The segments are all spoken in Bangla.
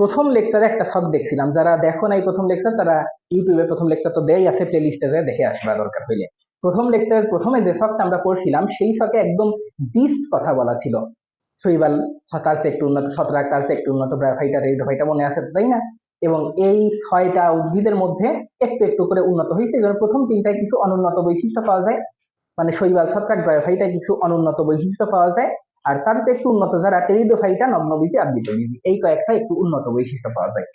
প্রথম লেকচারে একটা শখ দেখছিলাম। যারা দেখো নাই প্রথম লেকচার তারা ইউটিউবে প্রথম লেকচার তো দেয় আছে প্লে লিস্টে যায় দেখে আসবা দরকার হইলে। প্রথম লেকচারের প্রথমে যে শখটা আমরা পড়ছিলাম, সেই শখে একদম জিস্ট কথা বলা ছিল। শৈবাল তার চেয়ে একটু উন্নত ছত্রাক তার চেয়ে একটু উন্নত ব্রাফাইটা রেডোফাইটা মনে আছে তাই না? এবং এই ছয়টা উদ্ভিদের মধ্যে একটু একটু করে উন্নত হয়েছে এই জন্য প্রথম তিনটায় কিছু অনুন্নত বৈশিষ্ট্য পাওয়া যায় মানে শৈবাল ছত্রাক ব্রায়োফাইটা কিছু অনুন্নত বৈশিষ্ট্য পাওয়া যায়। আর তার চেয়ে একটু উন্নত যারা টেরিডোফাইটা নগ্নবীজি আবৃতবীজি এই কয়েকটা একটু উন্নত বৈশিষ্ট্য পাওয়া যায়।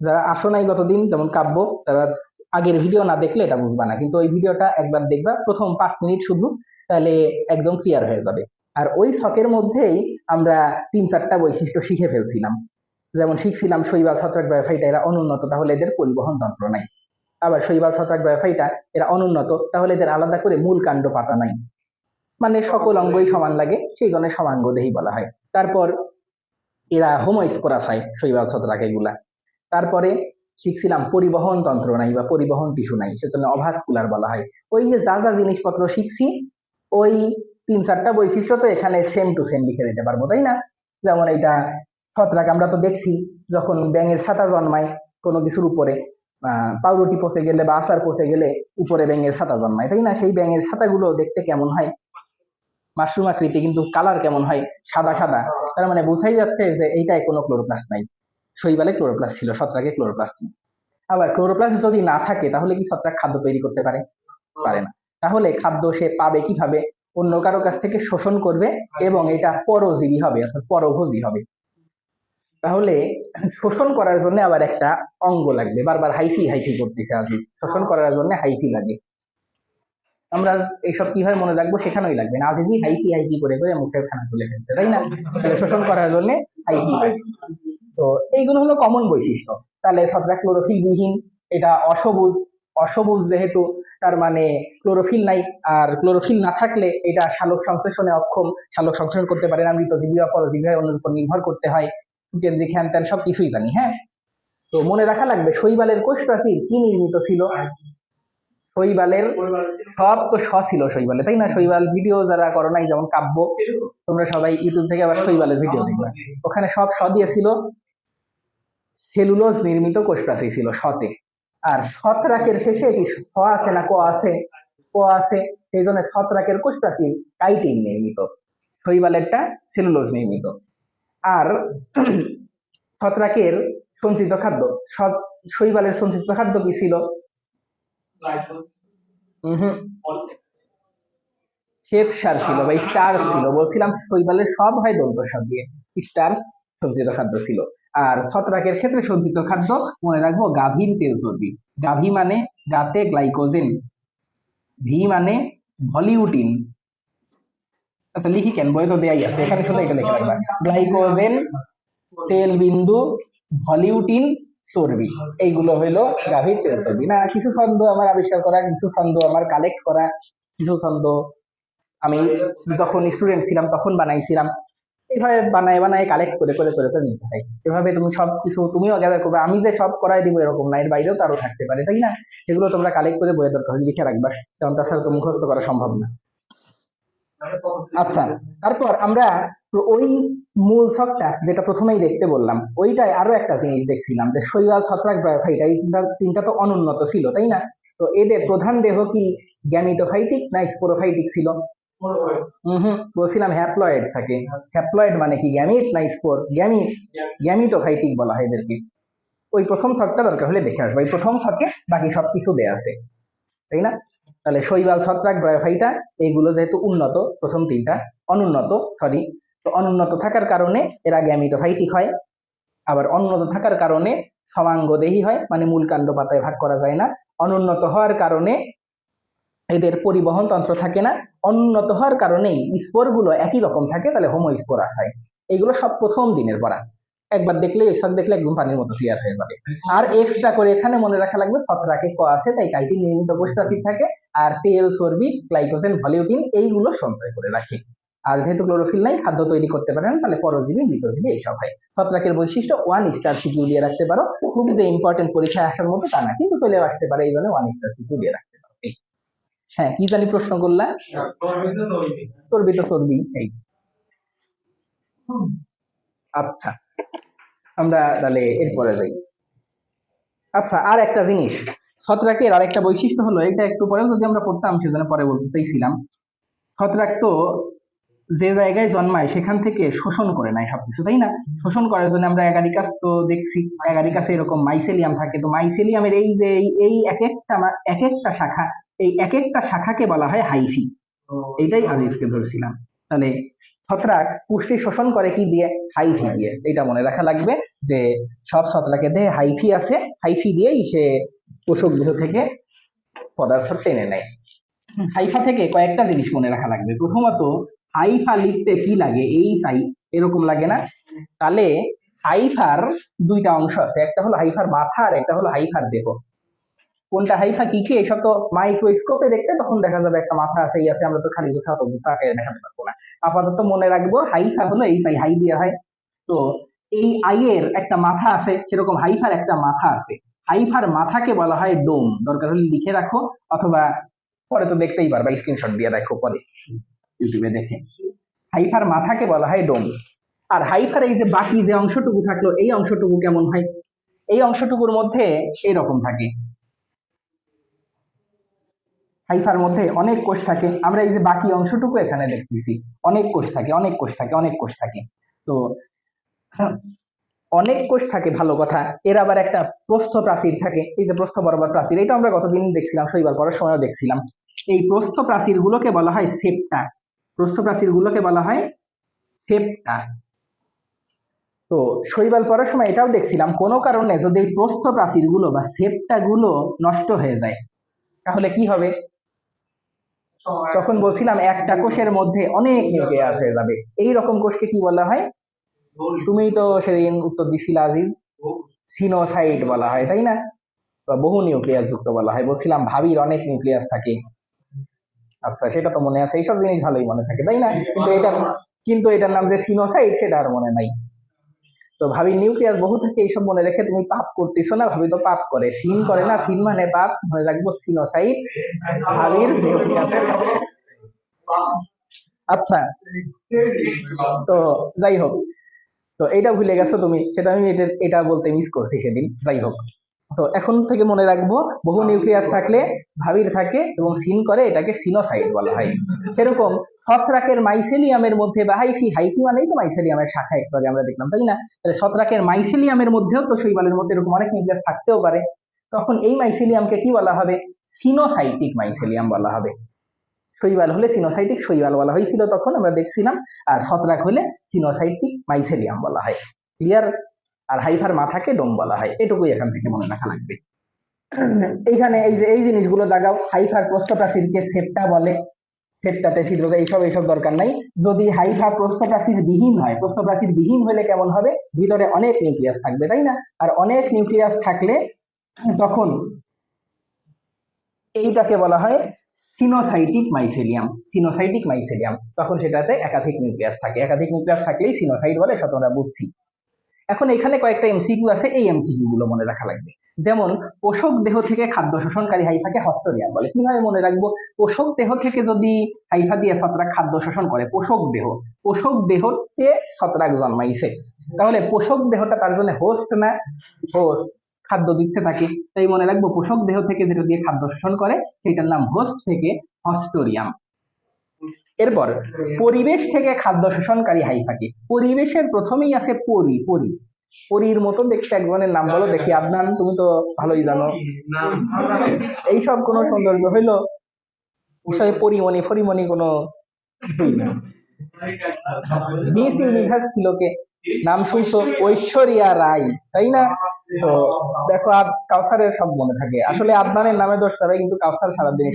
যারা আসো নাই গতদিন, যেমন কাব্য, তারা আগের ভিডিও না দেখলে এটা বুঝবা না। কিন্তু ওই ভিডিওটা একবার দেখবা, প্রথম পাঁচ মিনিট শুধু, তাহলে একদম ক্লিয়ার হয়ে যাবে। আর ওই ছকের মধ্যেই আমরা তিন চারটা বৈশিষ্ট্য শিখে ফেলছিলাম। যেমন শিখছিলাম শৈবাল, ছত্রাক ব্যাপাইটা এরা অনুন্নত, তাহলে এদের পরিবহন তন্ত্র নাই। আবার শৈবাল, ছত্রাক ব্যাপাইটা এরা অনুন্নত, তাহলে এদের আলাদা করে মূল কাণ্ড পাতা নাই। মানে সকল অঙ্গই সমান লাগে, সেই জন্য সমাঙ্গ দেহি বলা হয়। তারপর এরা হোমোস্কোরাস হয় শৈবাল ছত্রাক এগুলা। তারপরে শিখছিলাম পরিবহন তন্ত্র নাই বা পরিবহন টিস্যু নাই, সেজন্য অভাস্কুলার বলা হয়। ওই যে যা যা জিনিসপত্র শিখছি, ওই তিন চারটা বৈশিষ্ট্য তো এখানে সেম টু সেম লিখে দিতে পারব, তাই না? যেমন এটা ছত্রাক আমরা তো দেখছি, যখন ব্যাঙের ছাতা জন্মায় কোনো কিছুর উপরে পাউরুটি পচে গেলে বা আচার পচে গেলে উপরে ব্যাঙের ছাতা জন্মায়, তাই না? সেই ব্যাঙের ছাতাগুলো দেখতে কেমন হয়? মাশরুম আকৃতি, কিন্তু কালার কেমন হয়? সাদা সাদা। তার মানে বোঝাই যাচ্ছে যে এইটায় কোনো ক্লোরোপ্লাস্ট নাই। শৈবালে ক্লোরোপ্লাস্ট ছিল, ছত্রাকে ক্লোরোপ্লাস্ট নেই। আবার ক্লোরোপ্লাস্ট যদি না থাকে, তাহলে কি ছত্রাক খাদ্য তৈরি করতে পারে? পারে না। তাহলে খাদ্য সে পাবে কীভাবে? অন্য কারও কাছ থেকে শোষণ করবে এবং এটা পরজীবী হবে, অর্থাৎ পরভোজী হবে। তাহলে শোষণ করার জন্য আবার একটা অঙ্গ লাগবে। বারবার হাইফি হাইফি করতেছে আজিজ। শোষণ করার জন্য হাইফি লাগে। আমরা এইসব কীভাবে মনে রাখব সেখানেই লাগবে না। আজিজই হাইফি হাইফি করে করে মুখের খানা তুলে ফেলছে, তাই না? তাহলে শোষণ করার জন্য লাগে তো এইগুলো হলো কমন বৈশিষ্ট্য। তাহলে ছত্রাক ক্লোরোফিল বিহীন এটা অসবুজ অসবুজ যেহেতু, তার মানে ক্লোরোফিল নাই, আর ক্লোরোফিল না থাকলে এটা শালক সংশ্লেষণে অক্ষম, শালক সংশ্লেষণ করতে পারে না মৃতজীবী বা পরজীবী হয় অন্যের উপর নির্ভর করতে হয়। কেন্দ্রিক হ্যান ত্যান সব কিছুই জানি হ্যাঁ? তো মনে রাখা লাগবে, শৈবালের কোষ প্রাচীর কি নির্মিত ছিল? শৈবালের সব তো স ছিল শৈবালে তাই না? শৈবাল ভিডিও যারা করো নাই যেমন কাব্য তোমরা সবাই ইউটিউব থেকে আবার শৈবালের ভিডিও দেখবে। ওখানে সব স দিয়েছিল সেলুলোজ নির্মিত কোষ প্রাচীর ছিল সতে। আর ছত্রাকের শেষে এটি স আছে না ক আছে? ক আছে সেই জন্য ছত্রাকের কোষ প্রাচীর কাইটিন নির্মিত। শৈবালেরটা সেলুলোজ নির্মিত। আর ছত্রাকের সঞ্চিত খাদ্য স- শৈবালের সঞ্চিত খাদ্য কি ছিল? হুম শ্বেত সার ছিল বা স্টার্চ ছিল। বলছিলাম শৈবালের সব হয় দন্ত সার দিয়ে। স্টার্চ সঞ্চিত খাদ্য ছিল। আর ছত্রাকের ক্ষেত্রে সঞ্চিত খাদ্য মনে রাখব গাভীর তেল চর্বি। গাভী মানে গাতে গ্লাইকোজেন ভি মানে ভলিউটিন। আচ্ছা লিখি কেন? বই তো দেয়াই আছে। এখানে শুধু এটা লিখে রাখবা গ্লাইকোজেন তেল বিন্দু ভলিউটিন চর্বি। এইগুলো হইল গাভীর তেল চর্বি। না, কিছু ছন্দ আমার আবিষ্কার করা, কিছু ছন্দ আমার কালেক্ট করা, কিছু ছন্দ আমি যখন স্টুডেন্ট ছিলাম তখন বানাইছিলাম। এইভাবে বানায় বানায় কালেক্ট করে করে করে করে নিতে হয়। এভাবে তুমি সব কিছু, তুমিও গ্যাদার করবে। আমি যে সব করাই দিব এরকম না, এর বাইরেও তারও থাকতে পারে, তাই না? সেগুলো তোমরা কালেক্ট করে বইয়ের দরকার লিখে রাখবা। কারণ তাছাড়া তো মুখস্থ করা সম্ভব না। আচ্ছা তারপর আমরা ওই মূল ছকটা যেটা প্রথমেই দেখতে বললাম ওইটাই আরও একটা জিনিস দেখছিলাম যে শৈবাল, ছত্রাক ব্রায়োফাইট এই তিনটা তো অনুন্নত ছিল, তাই না? তো এদের প্রধান দেহ কি গ্যামিটোফাইটিক না স্পোরোফাইটিক ছিল? হুম হুম, বলছিলাম হ্যাপ্লয়েড থাকে। হ্যাপ্লয়েড মানে কি, গ্যামিট না স্পোর? গ্যামিট গ্যামিটোফাইটিক বলা হয় এদেরকে। ওই প্রথম ছকটা দরকার হলে দেখে আসব, এই প্রথম ছকে বাকি সব কিছু দেয়া আছে, তাই না? তাহলে শৈবাল, ছত্রাক, ব্রায়োফাইটা, এইগুলো যেহেতু উন্নত, প্রথম তিনটা। অনুন্নত সরি তো অনুন্নত থাকার কারণে এরা গ্যামিটোফাইটিক হয়। আবার অনুন্নত থাকার কারণে সমাঙ্গদেহী হয় মানে মূল কাণ্ড পাতায় ভাগ করা যায় না। অনুন্নত হওয়ার কারণে এদের পরিবহন তন্ত্র থাকে না। অনুন্নত হওয়ার কারণেই স্পোরগুলো একই রকম থাকে, তাহলে হোমো স্পোর আসায়। এইগুলো সব প্রথম দিনের পড়া একবার দেখলে এসব দেখলে একদম পানির মতো ক্লিয়ার হয়ে যাবে। আর এক্সট্রা করে এখানে মনে রাখা লাগবে ছত্রাকে ক আছে তাই কাইটিন নির্মিত প্রাচীর থাকে আর তেল চর্বি গ্লাইকোজেন ভলিউটিন এইগুলো সঞ্চয় করে রাখে। আর যেহেতু ক্লোরোফিল নাই খাদ্য তৈরি করতে পারে না তাহলে পরজীবী মৃতজীবী এইসব হয়। ছত্রাকের বৈশিষ্ট্য ওয়ান স্টার সিকিউ দিয়ে রাখতে পারো। খুব যে ইম্পর্টেন্ট পরীক্ষায় আসার মতো তা না কিন্তু চলে আসতে পারে এই জন্য ওয়ান স্টার সিকিউ দিয়ে রাখতে পারো। হ্যাঁ কি জানি প্রশ্ন করলা চর্বি তো চর্বি এই। আচ্ছা। আমরা তাহলে এরপরে যাই। আচ্ছা আর একটা জিনিস, ছত্রাকের আর একটা বৈশিষ্ট্য হলো, এটা একটু পরেও যদি আমরা পড়তাম, সেজন্য পরে বলতে চাইছিলাম। ছত্রাক তো যে জায়গায় জন্মায়, সেখান থেকে শোষণ করে নেয় সবকিছু, তাই না? শোষণ করার জন্য আমরা অ্যাগারিকাস তো দেখছি, অ্যাগারিকাসে এরকম মাইসেলিয়াম থাকে। তো মাইসেলিয়ামের এই যে, এই- এক একটা এক একটা শাখা, এই এক একটা শাখাকে বলা হয় হাইফি। এইটাই আজিজকে ধরছিলাম। তাহলে ছত্রাক পুষ্টি শোষণ করে কি দিয়ে? হাইফি দিয়ে। এটা মনে রাখা লাগবে যে সব ছত্রাকের দেহে হাইফি আছে। হাইফি দিয়েই সে পোষক দেহ থেকে পদার্থ টেনে নেয়। হাইফা থেকে কয়েকটা জিনিস মনে রাখা লাগবে। প্রথমত হাইফা লিখতে কি লাগে? এই সাই এরকম লাগে না? তাহলে হাইফার দুইটা অংশ আছে। একটা হলো হাইফার মাথা আর একটা হলো হাইফার দেহ। কোনটা হাইফা কি কি, এইসব তো মাইক্রোস্কোপে দেখতে তখন দেখা যাবে একটা মাথা আছে আছে, আমরা তো খালি চোখে অত বুঝা দেখাতে পারব না। আপাতত মনে রাখব হাইফা হলো এই সাই হাই দিয়ে হয়। তো এই আইয়ের একটা মাথা আছে, সেরকম হাইফার একটা মাথা আছে। হাইফার মাথাকে বলা হয় ডোম দরকার হলে লিখে রাখো, অথবা পরে তো দেখতেই পারবা স্ক্রিনশট দিয়ে রাখো পরে। ইউটিউবে দেখে। হাইফার মাথাকে বলা হয় ডোম আর হাইফার এই যে বাকি যে অংশটুকু থাকল, এই অংশটুকু কেমন হয়? এই অংশটুকুর মধ্যে এরকম থাকে। হাইফার মধ্যে অনেক কোষ থাকে। আমরা এই যে বাকি অংশটুকু এখানে দেখতেছি। অনেক কোষ থাকে অনেক কোষ থাকে অনেক কোষ থাকে। তো হ্যাঁ, অনেক কোষ থাকে ভালো কথা। এর আবার একটা প্রস্থ প্রাচীর থাকে। এই যে প্রস্থ বরাবর প্রাচীর এটা আমরা গতদিন দেখছিলাম শৈবাল পড়ার সময়ও দেখছিলাম। এই প্রস্থ প্রাচীর গুলোকে বলা হয় সেপ্টা। প্রস্থ প্রাচীর গুলোকে বলা হয় সেপ্টা। তো শৈবাল পড়ার সময় এটাও দেখছিলাম কোনো কারণে যদি এই প্রস্থ প্রাচীরগুলো বা সেপ্টা গুলো নষ্ট হয়ে যায় তাহলে কি হবে? তখন বলছিলাম একটা কোষের মধ্যে অনেক নিউক্লিয়াস হয়ে যাবে। এই রকম কোষকে কি বলা হয়? তুমি তো সেদিন উত্তর দিছিলা আজিজ। সিনোসাইট বলা হয় তাই না? বহু নিউক্লিয়াস যুক্ত বলা হয়। বলছিলাম ভাবির অনেক নিউক্লিয়াস থাকে। আচ্ছা সেটা তো মনে আছে। এইসব জিনিস ভালোই মনে থাকে তাই না? কিন্তু এটা কিন্তু এটার নাম যে সিনোসাইট সেটা আর মনে নাই। তো ভাবি নিউক্লিয়াস বহু থাকে এইসব মনে রেখে তুমি পাপ করতেছো না? ভাবি তো পাপ করে। সিন করে না? সিন মানে পাপ? মনে রাখব সিনোসাইট ভাবির নিউক্লিয়াসে আচ্ছা তো যাই হোক। তো এটা ভুলে গেছো তুমি। সেটা আমি এটা এটা বলতে মিস করছি সেদিন। যাই হোক। তো এখন থেকে মনে রাখব বহু নিউক্লিয়াস থাকলে ভাবির থাকে এবং সিন করে এটাকে সিনোসাইট বলা হয়। সেরকম ছত্রাকের মাইসেলিয়ামের মধ্যে বা হাইফি হাইফি মানেই তো মাইসেলিয়ামের শাখা একটু আগে আমরা দেখলাম তাই না? তাহলে ছত্রাকের মাইসেলিয়ামের মধ্যেও তো শৈবালের মধ্যে এরকম অনেক নিউক্লিয়াস থাকতেও পারে। তখন এই মাইসেলিয়ামকে কি বলা হবে? সিনোসাইটিক মাইসেলিয়াম বলা হবে। শৈবাল হলে সিনোসাইটিক শৈবাল বলা হয়েছিল তখন আমরা দেখছিলাম আর ছত্রাক হলে সিনোসাইটিক মাইসেলিয়াম বলা হয়। ক্লিয়ার আর হাইফার মাথাকে ডোম বলা হয়। এটুকুই এখান থেকে মনে রাখা লাগবে। এইখানে এই যে, এই জিনিসগুলো দাগাও, হাইফার প্রস্থপ্রাচীরকে সেপ্টা বলে। সেপ্টাতে ছিদ্র, এইসব এইসব দরকার নাই। যদি হাইফা প্রস্থপ্রাচীর বিহীন হয় প্রস্থপ্রাচীর বিহীন হলে কেমন হবে? ভিতরে অনেক নিউক্লিয়াস থাকবে, তাই না? আর অনেক নিউক্লিয়াস থাকলে তখন এইটাকে বলা হয় সিনোসাইটিক মাইসেলিয়াম সিনোসাইটিক মাইসেলিয়াম। তখন সেটাতে একাধিক নিউক্লিয়াস থাকে। একাধিক নিউক্লিয়াস থাকলেই সিনোসাইট বলে, সেটা আমরা বুঝছি। এখন এখানে কয়েকটা এমসিকিউ আছে, এই এমসিকিউ গুলো মনে রাখা লাগবে। যেমন, পোষক দেহ থেকে খাদ্য শোষণকারী হাইফাকে হস্তরিয়াম বলে। কীভাবে মনে রাখব? পোষক দেহ থেকে যদি হাইফা দিয়ে ছত্রাক খাদ্য শোষণ করে, পোষক দেহ। পোষক দেহতে ছত্রাক জন্মাইছে। তাহলে পোষক দেহটা তার জন্য হোস্ট না? হোস্ট খাদ্য দিচ্ছে তাকে। তাই মনে রাখব, পোষক দেহ থেকে যেটা দিয়ে খাদ্য শোষণ করে সেটার নাম হোস্ট থেকে হস্টোরিয়াম এরপর, পরিবেশ থেকে খাদ্য শোষণকারী হাইফাকে। পরিবেশের প্রথমেই আছে পরি পরি। পরির মতো দেখতে একজনের নাম বলো, দেখি আদনান, তুমি তো ভালোই জানো। এইসব কোনো সৌন্দর্য হইল? বিষয়ে পরিমণি ফরিমণি কোনো? মিস ইউনিভার্স ছিল কে নাম শুনছো, ঐশ্বরিয়া রায় তাই না? তো দেখো আদ কাউসারের সব মনে থাকে। আসলে আদনানের নামে দোষ ছাড়া কিন্তু কাউসার সারাদিন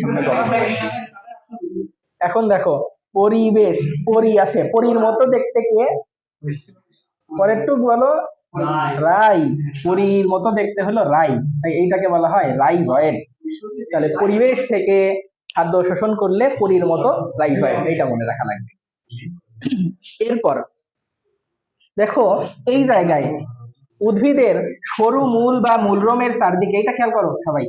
এখন দেখো পরিবেশ, পরি আছে। পরির মতো দেখতে কে? পরের টুক বলো। রাই। পরির মতো দেখতে হলো রাই। এইটাকে বলা হয় রাইজয়েড। তাহলে পরিবেশ থেকে খাদ্য শোষণ করলে পরির মতো রাই রাইজয়েড। এইটা মনে রাখা লাগবে। এরপর, দেখো, এই জায়গায় উদ্ভিদের সরু মূল বা মূলরোমের চারদিকে, এটা খেয়াল করো সবাই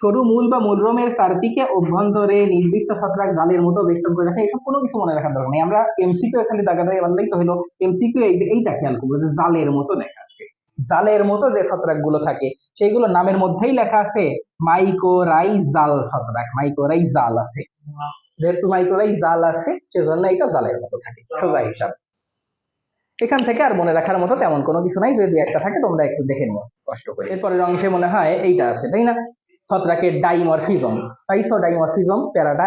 সরু মূল বা মূলরোমের চারদিকে অভ্যন্তরে নির্দিষ্ট ছত্রাক জালের মতো বেষ্টন করে রাখে, এসব কোনো কিছু মনে রাখার দরকার নেই। আমরা এমসিকিউ এখানে দাগা দাগে বানলেই তো হলো এমসিকিউ এই যে, এইটা খেয়াল করব যে জালের মতো দেখা জালের মতো যে ছত্রাকগুলো থাকে সেইগুলো নামের মধ্যেই লেখা আছে মাইকোরাই জাল ছত্রাক মাইকোরাই জাল আছে। যেহেতু মাইকোরাই জাল আছে, সেজন্য এটা জালের মতো থাকে, সোজা হিসাব। এখান থেকে আর মনে রাখার মতো তেমন কোনো কিছু নাই, যদি একটা থাকে তোমরা একটু দেখে নিও, কষ্ট করে। এরপরের অংশে মনে হয় এইটা আছে, তাই না? ছত্রাকের ডাইমরফিজম। পাইছো ডাইমরফিজম প্যারাটা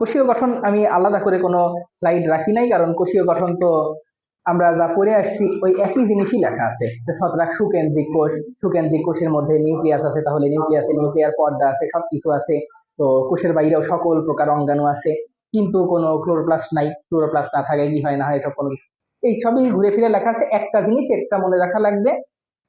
কোষীয় গঠন আমি আলাদা করে কোনো স্লাইড রাখি নাই, কারণ কোষীয় গঠন তো আমরা যা পড়ে আসছি, ওই একই জিনিসই লেখা আছে। ছত্রাক সুকেন্দ্রিক কোষ, সুকেন্দ্রিক কোষের মধ্যে নিউক্লিয়াস আছে, তাহলে নিউক্লিয়াসে নিউক্লিয়ার পর্দা আছে, সবকিছু আছে। তো কোষের বাইরেও সকল প্রকার অঙ্গাণু আছে, কিন্তু কোনো ক্লোরোপ্লাস্ট নাই, ক্লোরোপ্লাস্ট না থাকায় কি হয়, না হয় এসব কোনো কিছু। এই সবই ঘুরে ফিরে লেখা আছে, একটা জিনিস এক্সট্রা মনে রাখা লাগবে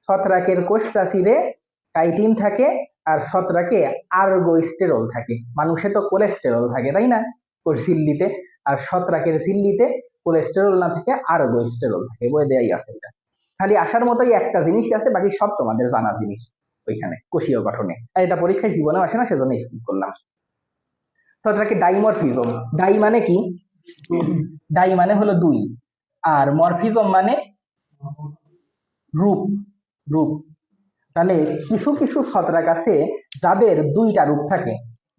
ছত্রাকের কোষ প্রাচীরে কাইটিন থাকে আর ছত্রাকে আর্গোস্টেরল থাকে। মানুষে তো কোলেস্টেরল থাকে, তাই না? কোষ ঝিল্লিতে। আর ছত্রাকের ঝিল্লিতে কোলেস্টেরল না থেকে, আর্গোস্টেরল থাকে। বই দেয়াই আছে এটা। খালি আসার মতোই একটা জিনিসই আছে, বাকি সব তোমাদের জানা জিনিস ওইখানে, কোষীয় গঠনে। আর এটা পরীক্ষায় জীবনেও আসে না সেজন্য স্কিপ করলাম। ছত্রাকে ডাইমরফিজম। ডাই মানে কি? ডাই মানে হলো দুই। আর মরফিজম মানে রূপ। রূপ। তাহলে কিছু কিছু ছত্রাক আছে যাদের দুইটা রূপ থাকে,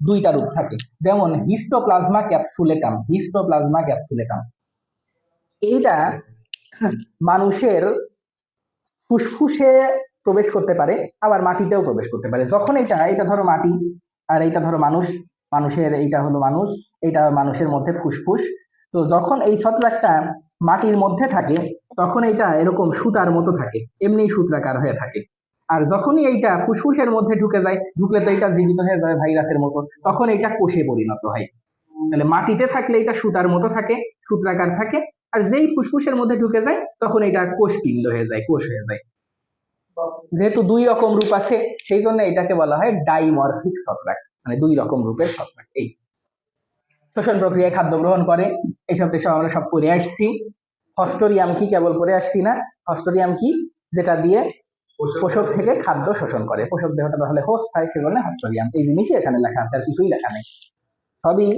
দুইটা রূপ থাকে। যেমন হিস্টোপ্লাজমা ক্যাপসুলেটাম হিস্টোপ্লাজমা ক্যাপসুলেটাম এইটা মানুষের ফুসফুসে প্রবেশ করতে পারে, আবার মাটিতেও প্রবেশ করতে পারে। যখন এটা এটা ধরো মাটি, আর এইটা ধরো মানুষ, মানুষের এইটা হলো মানুষ, এইটা মানুষের মধ্যে ফুসফুস। তো যখন এই ছত্রাকটা মাটির মধ্যে থাকে, তখন এটা এরকম সুতার মতো থাকে, এমনি সূত্রাকার হয়ে থাকে। আর যখনই এইটা ফুসফুসের মধ্যে ঢুকে যায়, ঢুকলে তো এটা জীবিত হয়ে যায় ভাইরাসের মতো, তখন এটা কোষে পরিণত হয়। তাহলে মাটিতে থাকলে এটা সুতার মতো থাকে, সূত্রাকার থাকে, আর যেই ফুসফুসের মধ্যে ঢুকে যায়, তখন এটা কোষপিণ্ড হয়ে যায়, কোষ হয়ে যায়। যেহেতু দুই রকম রূপ আছে, সেই জন্য এটাকে বলা হয় ডাইমরফিক ছত্রাক মানে দুই রকম রূপের ছত্রাক, এই। শ্বসন প্রক্রিয়ায় খাদ্য গ্রহণ করে। এইসব দেশে আমরা সব পড়ে আসছি। হস্টোরিয়াম কি কেবল পড়ে আসছি না? হস্টোরিয়াম কি? যেটা দিয়ে পোষক থেকে খাদ্য শোষণ করে। পোষক দেহটা তাহলে হোস্ট হয় সেজন্য হস্টোরিয়াম। এই জিনিসই এখানে লেখা আছে আর কিছুই লেখা নেই। সবই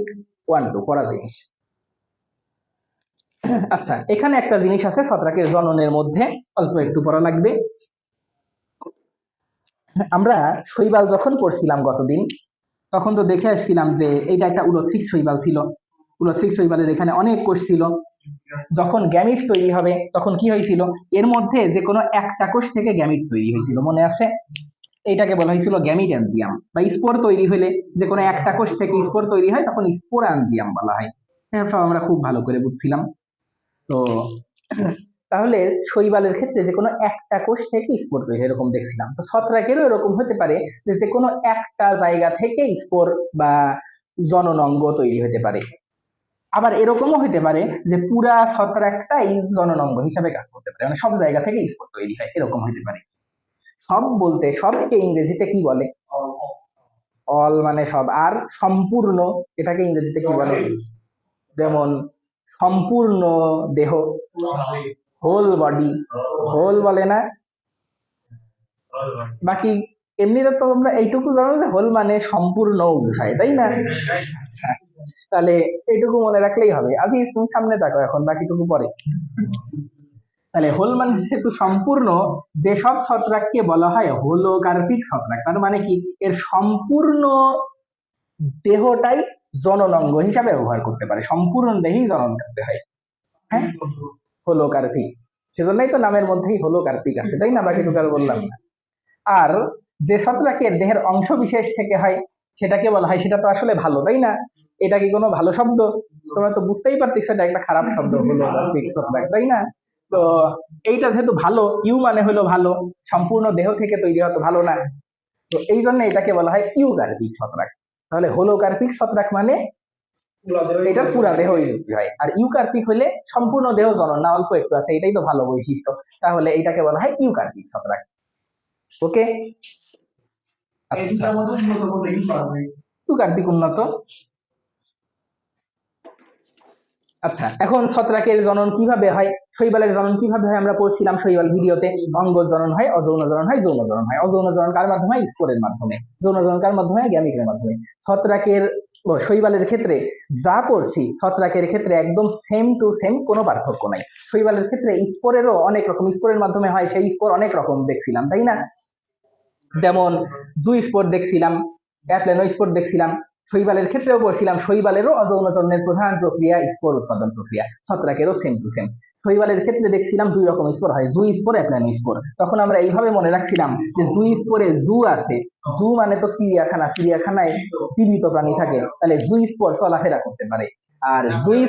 ওয়ান টু পড়া জিনিস। আচ্ছা এখানে একটা জিনিস আছে ছত্রাকের জননের মধ্যে। অল্প একটু পড়া লাগবে। আমরা শৈবাল যখন পড়ছিলাম গতদিন তখন তো দেখে আসছিলাম যে এটা একটা উলথ্রিক শৈবাল ছিল। উলথ্রিক শৈবালের এখানে অনেক কোষ ছিল। যখন গ্যামিট তৈরি হবে, তখন কি হয়েছিল? এর মধ্যে যে কোনো একটা কোষ থেকে গ্যামিট তৈরি হয়েছিল, মনে আছে? এইটাকে বলা হয়েছিল গ্যামিট অ্যানজিয়াম বা স্পোর তৈরি হলে যে কোনো একটা কোষ থেকে স্পোর তৈরি হয়, তখন স্পোর অ্যানজিয়াম বলা হয়। হ্যাঁ সব আমরা খুব ভালো করে বুঝছিলাম। তো তাহলে শৈবালের ক্ষেত্রে যে কোনো একটা কোষ থেকে স্পোর তৈরি হয় এরকম দেখছিলাম। তো ছত্রাকেরও এরকম হতে পারে যে যে কোনো একটা জায়গা থেকে স্পোর বা জননঙ্গ তৈরি হতে পারে। আবার এরকমও হতে পারে যে পুরা ছত্রাকটাই জননঙ্গ হিসাবে কাজ করতে পারে। মানে সব জায়গা থেকে স্পোর তৈরি হয় এরকম হতে পারে। সব বলতে সবকে ইংরেজিতে কি বলে? অল মানে সব। আর সম্পূর্ণ এটাকে ইংরেজিতে কি বলে? যেমন সম্পূর্ণ দেহ। হোল বডি হোল বলে না? বাকি এমনিতে তো আমরা এইটুকু জানো যে হোল মানে সম্পূর্ণ বোঝায় তাই না? আচ্ছা, তাহলে এইটুকু মনে রাখলেই হবে। আজিজ তুমি সামনে থাকো এখন বাকিটুকু পরে। তাহলে হোল মানে যেহেতু সম্পূর্ণ যেসব ছত্রাককে বলা হয় হোলোকার্পিক ছত্রাক তার মানে কি? এর সম্পূর্ণ দেহটাই জননঙ্গ হিসাবে ব্যবহার করতে পারে সম্পূর্ণ দেহেই জনন করতে হয়। হ্যাঁ? হোলোকার্পিক। সেজন্যই তো নামের মধ্যেই হোলোকার্পিক আছে, তাই না? বাকিটুকু আর বললাম না। আর যে ছত্রাকের দেহের অংশ বিশেষ থেকে হয়, সেটাকে বলা হয়, সেটা তো আসলে ভালো, তাই না? এটা কি কোনো ভালো শব্দ? তোমরা তো বুঝতেই পারতেছ এটা একটা খারাপ শব্দ হলো ছত্রাক, তাই না? তো এইটা যেহেতু ভালো, ইউ মানে হলো ভালো, সম্পূর্ণ দেহ থেকে তৈরি হতো ভালো না। তো এই জন্য এটাকে বলা হয় ইউকার্পিক ছত্রাক। তাহলে হলো হোলোকার্পিক ছত্রাক মানে এটা পুরা দেহ হয়। আর ইউকার্পিক হলে সম্পূর্ণ দেহ জনন না অল্প একটু আছে এটাই তো ভালো বৈশিষ্ট্য। তাহলে এইটাকে বলা হয় ইউকার্পিক ছত্রাক। ওকে? ইউকার্পিক উন্নত। আচ্ছা এখন ছত্রাকের জনন কীভাবে হয়? শৈবালের জনন কীভাবে হয়? আমরা পড়ছিলাম শৈবাল ভিডিওতে অঙ্গ জনন হয় অযৌন জনন হয় যৌন জনন হয়। অযৌন জনন কার মাধ্যমে? স্পোরের মাধ্যমে। যৌন জনন কার মাধ্যমে? গ্যামিটের মাধ্যমে। ছত্রাকের শৈবালের ক্ষেত্রে যা করছি ছত্রাকের ক্ষেত্রে একদম সেম টু সেম কোনো পার্থক্য নাই। শৈবালের ক্ষেত্রে স্পোরেরও অনেক রকম, স্পোরের মাধ্যমে হয়, সেই স্পোর অনেক রকম দেখছিলাম, তাই না? যেমন দুই স্পোর দেখছিলাম অ্যাপ্লেনো স্পোর দেখছিলাম শৈবালের ক্ষেত্রেও পড়ছিলাম। শৈবালেরও অযৌনচরণের প্রধান প্রক্রিয়া স্পোর উৎপাদন প্রক্রিয়া। ছত্রাকেরও সেম টু সেম শৈবালের ক্ষেত্রে দেখছিলাম দুই রকম স্পোর হয়। Zoospore aplanospore. তখন আমরা এইভাবে মনে রাখছিলাম যে জুই স্পোরে জু আছে। জু মানে তো চিড়িয়াখানা। চিড়িয়াখানায় জীবিত প্রাণী থাকে। তাহলে জুই স্পোর চলাফেরা করতে পারে। আর জুই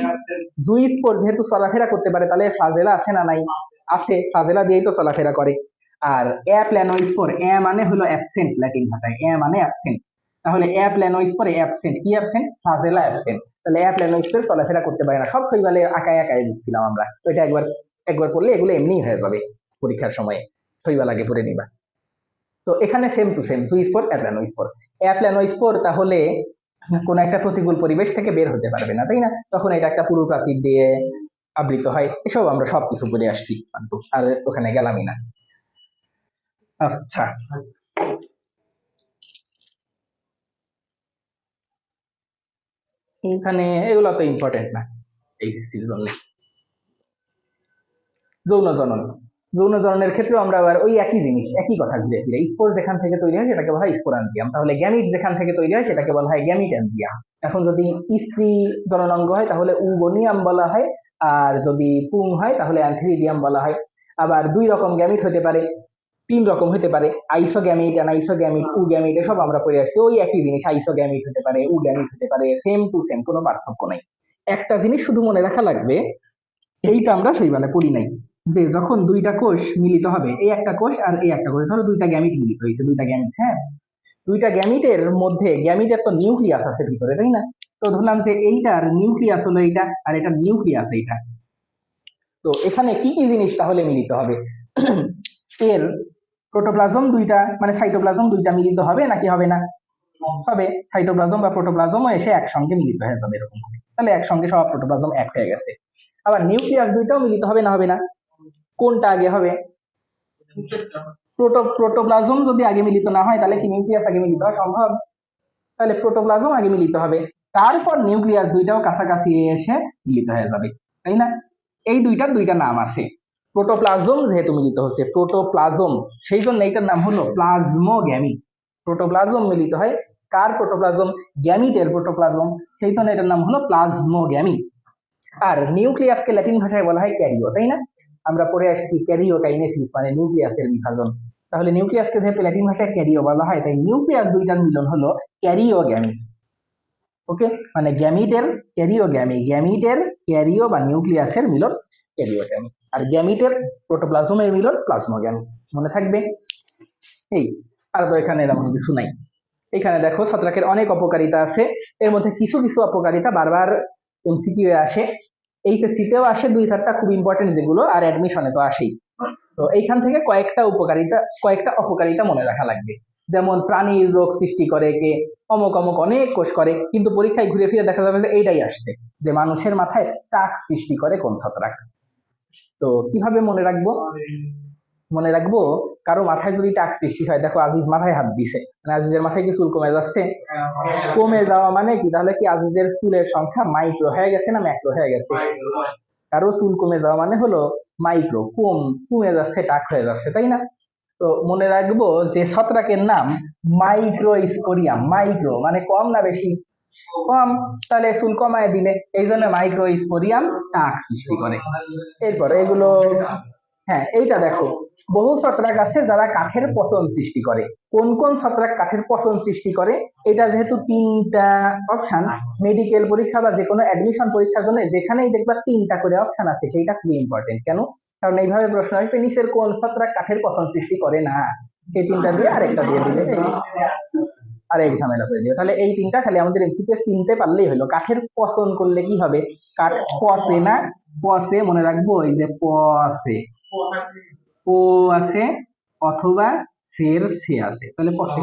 জুই স্পোর যেহেতু চলাফেরা করতে পারে, তাহলে ফ্লাজেলা আছে না নাই? আছে। ফ্লাজেলা দিয়েই তো চলাফেরা করে। আর অ্যাপ্ল্যানোস্পোর এ মানে হলো অ্যাবসেন্ট ল্যাটিন ভাষায়। এ মানে অ্যাবসেন্ট তাহলে অ্যাপ্ল্যানোস্পোর অ্যাবসেন্ট কি অ্যাবসেন্ট ফ্লাজেলা অ্যাবসেন্ট তাহলে অ্যাপ্ল্যানোস্পোর চলাফেরা করতে পারে না। সব শৈবালে আঁকায় আঁকায় লিখছিলাম আমরা। তো এটা একবার একবার পড়লে এগুলো এমনিই হয়ে যাবে পরীক্ষার সময়। শৈবাল আগে পড়ে নিবা। তো এখানে same to same zoospore aplanospore aplanospore তাহলে কোন একটা প্রতিকূল পরিবেশ থেকে বের হতে পারবে না, তাই না? তখন এটা একটা পুরো প্রাচীর দিয়ে আবৃত হয়। এসব আমরা সবকিছু বলে আসছি। আর ওখানে গেলামই না। আচ্ছা। এখানে এগুলো তো ইম্পর্টেন্ট না। এইচএসসির জন্য যৌন জনন। যৌন জননের ক্ষেত্রেও আমরা আবার ওই একই জিনিস একই কথা ঘুরে ফিরে। স্পোর যেখান থেকে তৈরি হয় সেটাকে বলা হয় স্পোরানজিয়াম তাহলে গ্যামিট যেখান থেকে তৈরি হয় সেটাকে বলা হয় গ্যামিটেনজিয়াম এখন যদি স্ত্রী জননাঙ্গ হয় তাহলে উগোনিয়াম বলা হয় আর যদি পুং হয় তাহলে অ্যান্থিরিডিয়াম বলা হয়। আবার দুই রকম গ্যামিট হতে পারে। তিন রকম হতে পারে। আইসোগ্যামিট অ্যানাইসোগ্যামিট উ গ্যামিট এসব আমরা পড়ে আসছি। ওই একই জিনিস আইসোগ্যামিট হতে পারে উ গ্যামিট হতে পারে সেম টু সেম কোনো পার্থক্য নাই। একটা জিনিস শুধু মনে রাখা লাগবে, এইটা আমরা শৈবালে পড়ি নাই। যে যখন দুইটা কোষ মিলিত হবে এই একটা কোষ আর এই একটা কোষ, ধরো দুইটা গ্যামিট মিলিত হয়েছে, দুইটা গ্যামিট হ্যাঁ? দুইটা গ্যামিটের মধ্যে গ্যামিটের তো নিউক্লিয়াস আছে ভিতরে, তাই না? তো ধরলাম যে এইটার নিউক্লিয়াস হলো এইটা, আর এটা নিউক্লিয়াস এইটা। তো এখানে কি কি জিনিস তাহলে মিলিত হবে? এর প্রোটোপ্লাজম দুইটা মানে সাইটোপ্লাজম দুইটা মিলিত হবে নাকি হবে না? হবে। সাইটোপ্লাজম বা প্রোটোপ্লাজমও এসে একসঙ্গে মিলিত হয়ে যাবে এরকম তাহলে একসঙ্গে সব প্রোটোপ্লাজম এক হয়ে গেছে। আবার নিউক্লিয়াস দুইটাও মিলিত হবে না হবে না? কোনটা আগে হবে? প্রোটো প্রোটোপ্লাজম যদি আগে মিলিত না হয়, তাহলে কি নিউক্লিয়াস আগে মিলিত হওয়া সম্ভব? তাহলে প্রোটোপ্লাজম আগে মিলিত হবে। তারপর নিউক্লিয়াস দুইটাও কাছাকাছি এসে মিলিত হয়ে যাবে, তাই না? এই দুইটার দুইটা নাম আছে। প্রোটোপ্লাজম যেহেতু মিলিত হচ্ছে প্রোটোপ্লাজম সেই জন্য এইটার নাম হলো প্লাজমোগ্যামি প্রোটোপ্লাজম মিলিত হয় কার প্রোটোপ্লাজম গ্যামিটের প্রোটোপ্লাজম সেই জন্য এটার নাম হলো প্লাজমোগ্যামি আর নিউক্লিয়াসকে ল্যাটিন ভাষায় বলা হয় ক্যারিও তাই না? আমরা পড়ে আসছি ক্যারিও কাইনেসিস মানে নিউক্লিয়াসের বিভাজন। তাহলে নিউক্লিয়াসকে যেহেতু ল্যাটিন ভাষায় ক্যারিও বলা হয়, তাই নিউক্লিয়াস দুইটার মিলন হলো ক্যারিওগ্যামি ওকে মানে গ্যামিটের ক্যারিওগ্যামি গ্যামিটের ক্যারিও বা নিউক্লিয়াসের মিলন ক্যারিওগ্যামি আর গ্যামিটের প্রোটোপ্লাজমের মিলন প্লাজমোগ্যামি মনে থাকবে? এই আর তো এখানে এরকম কিছু নাই। এখানে দেখো ছত্রাকের অনেক অপকারিতা আছে। এর মধ্যে কিছু কিছু অপকারিতা বারবার এমসিকিউ এ আসে। এইচএসসিতেও আসে, দুই চারটা খুব ইম্পর্টেন্ট যেগুলো, আর অ্যাডমিশনে তো আসেই। তো এইখান থেকে কয়েকটা উপকারিতা, কয়েকটা অপকারিতা মনে রাখা লাগবে। যেমন প্রাণীর রোগ সৃষ্টি করে, কে অমুক অমুক অনেক কোষ করে, কিন্তু পরীক্ষায় ঘুরে ফিরে দেখা যাবে যে এইটাই আসছে। যে মানুষের মাথায় টাক সৃষ্টি করে কোন ছত্রাক। তো কীভাবে মনে রাখব? মনে রাখব, কারও মাথায় যদি টাক সৃষ্টি হয়, দেখো আজিজ মাথায় হাত দিছে। মানে আজিজের মাথায় কি চুল কমে যাচ্ছে? কমে যাওয়া মানে কি? তাহলে কি আজিজের চুলের সংখ্যা মাইক্রো হয়ে গেছে না ম্যাক্রো হয়ে গেছে? কারও চুল কমে যাওয়া মানে হলো মাইক্রো কম, কমে যাচ্ছে, টাক হয়ে যাচ্ছে, তাই না? তো মনে রাখব যে ছত্রাকের নাম মাইক্রো মাইক্রোস্পোরিয়াম মাইক্রো মানে কম না বেশি? কম, তাহলে চুল কমায় দিলে। এই জন্য মাইক্রোস্পোরিয়াম টাক সৃষ্টি করে। এরপর এগুলো হ্যাঁ এইটা দেখো। বহু ছত্রাক আছে যারা কাঠের পচন সৃষ্টি করে। কোন কোন ছত্রাক কাঠের পচন সৃষ্টি করে? এটা যেহেতু তিনটা অপশন মেডিকেল পরীক্ষা বা যে কোনো অ্যাডমিশন পরীক্ষার জন্য যেখানেই দেখবা তিনটা করে অপশন আছে, সেইটা খুবই ইম্পর্টেন্ট কেন? কারণ এইভাবে প্রশ্ন আসবে নিচের কোন ছত্রাক কাঠের পচন সৃষ্টি করে না? এই তিনটা দিয়ে আরেকটা দিয়ে দিলে। আর এক ঝামেলা করে দিও। তাহলে এই তিনটা খালি আমাদের এমসিকে চিনতে পারলেই হলো। কাঠের পচন করলে কি হবে? কাঠ পচে না? পচে, মনে রাখব, এই যে পচে। ও আছে অথবা সের সে আছে। তাহলে পচে।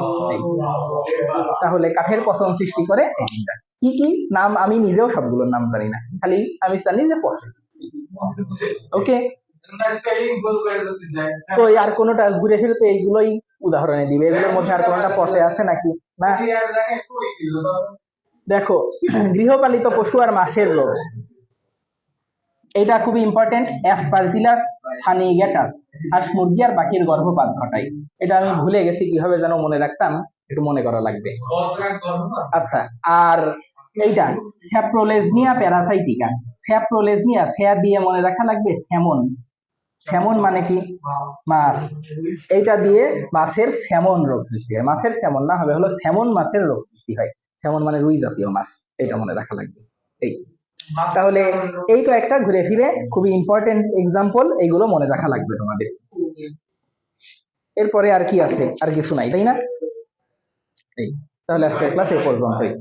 তাহলে কাঠের পচন সৃষ্টি করে এই তিনটা। কি কি? নাম আমি নিজেও সবগুলোর নাম জানি না। খালি আমি জানি যে পচে। ওকে তো আর কোনোটা ঘুরে ফিরে তো এইগুলোই উদাহরণে দিবে। এগুলোর মধ্যে আর কোনোটা পচে আসে নাকি? দেখো, গৃহপালিত পশু আর মাছের রোগ। এটা খুবই ইম্পর্টেন্ট অ্যাসপারজিলাস ফানিগেটাস হাঁস মুরগি আর পাখির গর্ভপাত ঘটায়। এটা আমি ভুলে গেছি, কীভাবে যেন মনে রাখতাম, একটু মনে করা লাগবে। আচ্ছা আর এইটা স্যাপ্রোলেজনিয়া প্যারাসাইটিকা স্যাপ্রোলেজনিয়া স্যা দিয়ে মনে রাখা লাগবে, স্যামন। স্যামন মানে কি? মাছ। এইটা দিয়ে মাছের স্যামন রোগ সৃষ্টি হয়। মাছের স্যামন না, হবে হলো স্যামন মাছের রোগ সৃষ্টি হয়। স্যামন মানে রুই জাতীয় মাছ এটা মনে রাখা লাগবে। এই। তাহলে এই তো একটা ঘুরে ফিরে খুবই ইম্পর্টেন্ট এক্সাম্পল এইগুলো মনে রাখা লাগবে তোমাদের। এরপরে আর কি আছে? আর কিছু নাই, তাই না? এই। তাহলে আজকের ক্লাস এই পর্যন্তই।